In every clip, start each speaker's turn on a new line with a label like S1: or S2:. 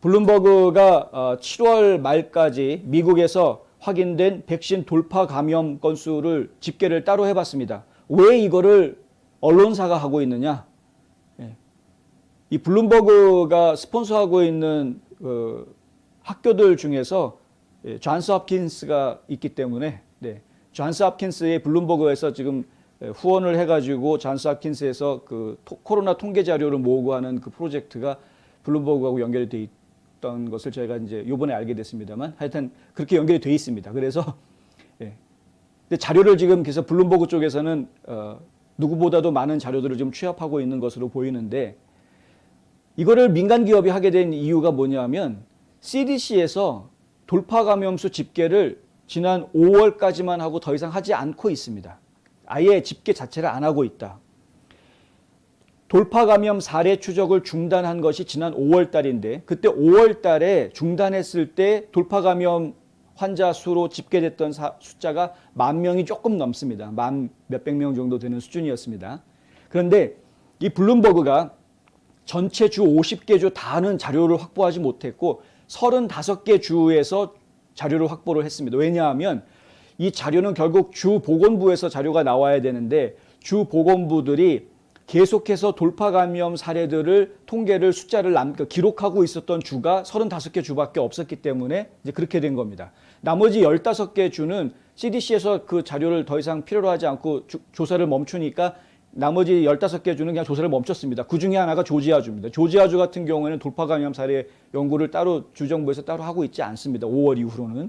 S1: 블룸버그가 7월 말까지 미국에서 확인된 백신 돌파 감염 건수를 집계를 따로 해봤습니다. 왜 이거를 언론사가 하고 있느냐? 예. 이 블룸버그가 스폰서하고 있는 그 학교들 중에서 예, 존스 홉킨스가 있기 때문에 네. 존스 홉킨스의 블룸버그에서 지금 예, 후원을 해가지고 존스 홉킨스에서 그 토- 코로나 통계 자료를 모으고 하는 그 프로젝트가 블룸버그하고 연결이 돼있 던 것을 저희가 이제 요번에 알게 됐습니다만 하여튼 그렇게 연결이 돼 있습니다. 그래서 예. 근데 자료를 지금 그래서 블룸버그 쪽에서는 어, 누구보다도 많은 자료들을 좀 취합하고 있는 것으로 보이는데 이거를 민간 기업이 하게 된 이유가 뭐냐면 CDC에서 돌파 감염수 집계를 지난 5월까지만 하고 더 이상 하지 않고 있습니다. 아예 집계 자체를 안 하고 있다. 돌파 감염 사례 추적을 중단한 것이 지난 5월 달인데 그때 5월 달에 중단했을 때 돌파 감염 환자 수로 집계됐던 사- 숫자가 만 명이 조금 넘습니다. 만 몇백 명 정도 되는 수준이었습니다. 그런데 이 블룸버그가 전체 주 50개 주 다는 자료를 확보하지 못했고 35개 주에서 자료를 확보를 했습니다. 왜냐하면 이 자료는 결국 주 보건부에서 자료가 나와야 되는데 주 보건부들이 계속해서 돌파 감염 사례들을 통계를 숫자를 남, 그 기록하고 있었던 주가 35개 주밖에 없었기 때문에 이제 그렇게 된 겁니다. 나머지 15개 주는 CDC에서 그 자료를 더 이상 필요로 하지 않고 주- 조사를 멈추니까 나머지 15개 주는 그냥 조사를 멈췄습니다. 그 중에 하나가 조지아주입니다. 조지아주 같은 경우에는 돌파 감염 사례 연구를 따로 주정부에서 따로 하고 있지 않습니다. 5월 이후로는.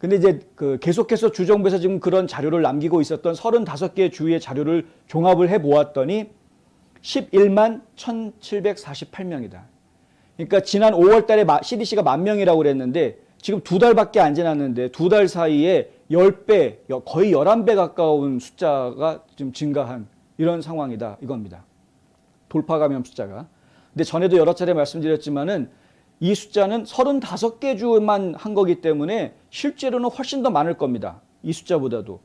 S1: 근데 이제 그 계속해서 주정부에서 지금 그런 자료를 남기고 있었던 35개 주의 자료를 종합을 해 보았더니 11만 1,748명이다. 그러니까 지난 5월 달에 CDC가 만 명이라고 그랬는데 지금 두 달밖에 안 지났는데 두 달 사이에 10배, 거의 11배 가까운 숫자가 지금 증가한 이런 상황이다. 이겁니다. 돌파 감염 숫자가. 근데 전에도 여러 차례 말씀드렸지만은 이 숫자는 35개 주만 한 거기 때문에 실제로는 훨씬 더 많을 겁니다. 이 숫자보다도.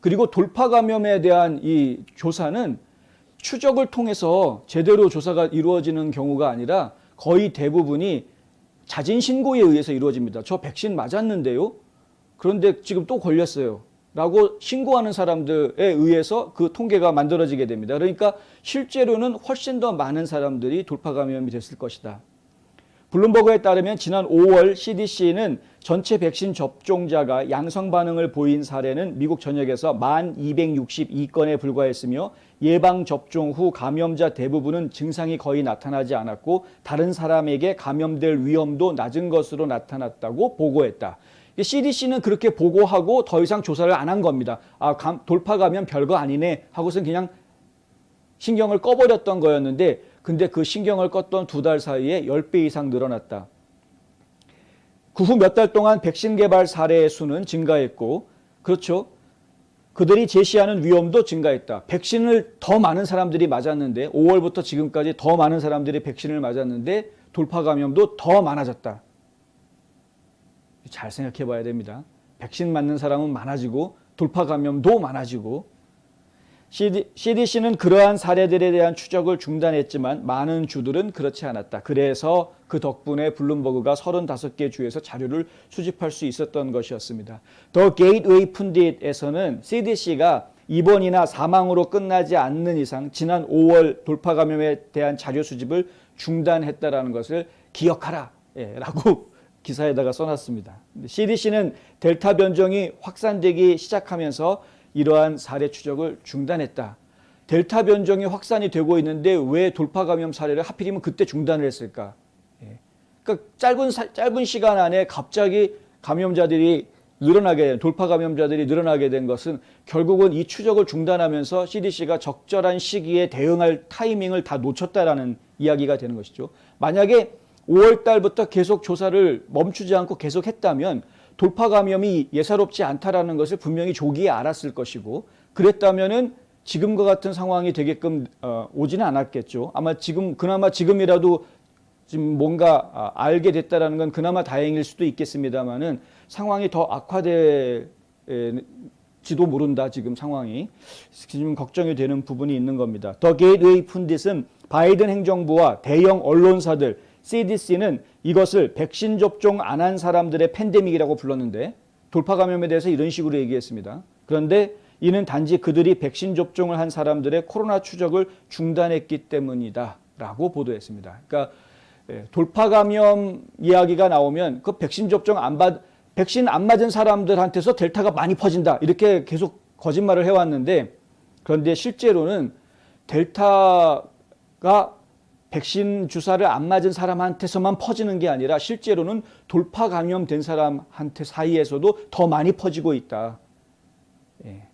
S1: 그리고 돌파 감염에 대한 이 조사는 추적을 통해서 제대로 조사가 이루어지는 경우가 아니라 거의 대부분이 자진 신고에 의해서 이루어집니다. 저 백신 맞았는데요. 그런데 지금 또 걸렸어요. 라고 신고하는 사람들에 의해서 그 통계가 만들어지게 됩니다. 그러니까 실제로는 훨씬 더 많은 사람들이 돌파 감염이 됐을 것이다. 블룸버그에 따르면 지난 5월 CDC는 전체 백신 접종자가 양성 반응을 보인 사례는 미국 전역에서 1,262건에 불과했으며 예방 접종 후 감염자 대부분은 증상이 거의 나타나지 않았고 다른 사람에게 감염될 위험도 낮은 것으로 나타났다고 보고했다. CDC는 그렇게 보고하고 더 이상 조사를 안 한 겁니다. 아, 감- 돌파 감염 별거 아니네 하고선 그냥 신경을 꺼버렸던 거였는데 근데 그 신경을 껐던 두 달 사이에 10배 이상 늘어났다. 그 후 몇 달 동안 백신 개발 사례의 수는 증가했고 그렇죠. 그들이 제시하는 위험도 증가했다. 백신을 더 많은 사람들이 맞았는데 5월부터 지금까지 더 많은 사람들이 백신을 맞았는데 돌파 감염도 더 많아졌다. 잘 생각해 봐야 됩니다. 백신 맞는 사람은 많아지고 돌파 감염도 많아지고 CDC는 그러한 사례들에 대한 추적을 중단했지만 많은 주들은 그렇지 않았다. 그래서 그 덕분에 블룸버그가 35개 주에서 자료를 수집할 수 있었던 것이었습니다. 더 게이트웨이 푼딧에서는 CDC가 입원이나 사망으로 끝나지 않는 이상 지난 5월 돌파 감염에 대한 자료 수집을 중단했다라는 것을 기억하라. 예, 라고 기사에다가 써놨습니다. CDC는 델타 변종이 확산되기 시작하면서 이러한 사례 추적을 중단했다. 델타 변종이 확산이 되고 있는데 왜 돌파 감염 사례를 하필이면 그때 중단을 했을까? 예. 그러니까 짧은 사- 짧은 시간 안에 갑자기 감염자들이 늘어나게 된 돌파 감염자들이 늘어나게 된 것은 결국은 이 추적을 중단하면서 CDC가 적절한 시기에 대응할 타이밍을 다 놓쳤다라는 이야기가 되는 것이죠. 만약에 5월 달부터 계속 조사를 멈추지 않고 계속 했다면 돌파 감염이 예사롭지 않다라는 것을 분명히 조기에 알았을 것이고 그랬다면은 지금과 같은 상황이 되게끔 어, 오지는 않았겠죠. 아마 지금 그나마 지금이라도 지금 뭔가 아, 알게 됐다라는 건 그나마 다행일 수도 있겠습니다만은 상황이 더 악화될지도 모른다 지금 상황이 지금 걱정이 되는 부분이 있는 겁니다. 더 게이트웨이 푼딧은 바이든 행정부와 대형 언론사들 CDC는 이것을 백신 접종 안 한 사람들의 팬데믹이라고 불렀는데 돌파 감염에 대해서 이런 식으로 얘기했습니다. 그런데 이는 단지 그들이 백신 접종을 한 사람들의 코로나 추적을 중단했기 때문이다라고 보도했습니다. 그러니까 예, 돌파 감염 이야기가 나오면 그 백신 접종 안 받, 백신 안 맞은 사람들한테서 델타가 많이 퍼진다 이렇게 계속 거짓말을 해왔는데 그런데 실제로는 델타가 백신 주사를 안 맞은 사람한테서만 퍼지는 게 아니라 실제로는 돌파 감염된 사람한테 사이에서도 더 많이 퍼지고 있다. 예.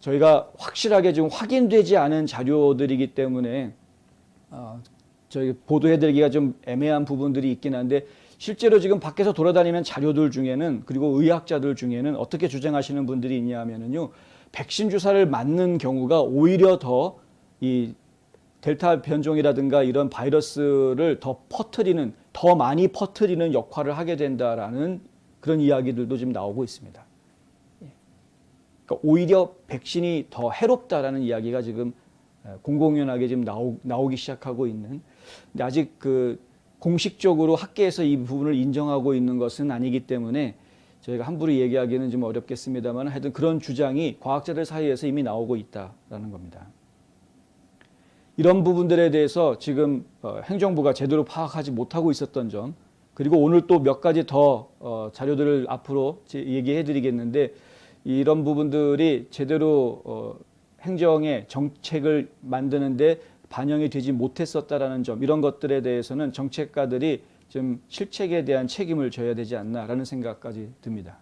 S1: 저희가 확실하게 지금 확인되지 않은 자료들이기 때문에 어, 저희 보도해드리기가 좀 애매한 부분들이 있긴 한데 실제로 지금 밖에서 돌아다니는 자료들 중에는 그리고 의학자들 중에는 어떻게 주장하시는 분들이 있냐 하면은요 백신 주사를 맞는 경우가 오히려 더이 델타 변종이라든가 이런 바이러스를 더 퍼트리는 더 많이 퍼트리는 역할을 하게 된다라는 그런 이야기들도 지금 나오고 있습니다. 예. 그러니까 오히려 백신이 더 해롭다라는 이야기가 지금 공공연하게 지금 나오, 나오기 시작하고 있는. 근데 아직 그 공식적으로 학계에서 이 부분을 인정하고 있는 것은 아니기 때문에 저희가 함부로 얘기하기는 좀 어렵겠습니다만 하여튼 그런 주장이 과학자들 사이에서 이미 나오고 있다라는 겁니다. 이런 부분들에 대해서 지금 어, 행정부가 제대로 파악하지 못하고 있었던 점 그리고 오늘 또 몇 가지 더 어, 자료들을 앞으로 얘기해 드리겠는데 이런 부분들이 제대로 어, 행정의 정책을 만드는데 반영이 되지 못했었다라는 점 이런 것들에 대해서는 정책가들이 좀 실책에 대한 책임을 져야 되지 않나라는 생각까지 듭니다.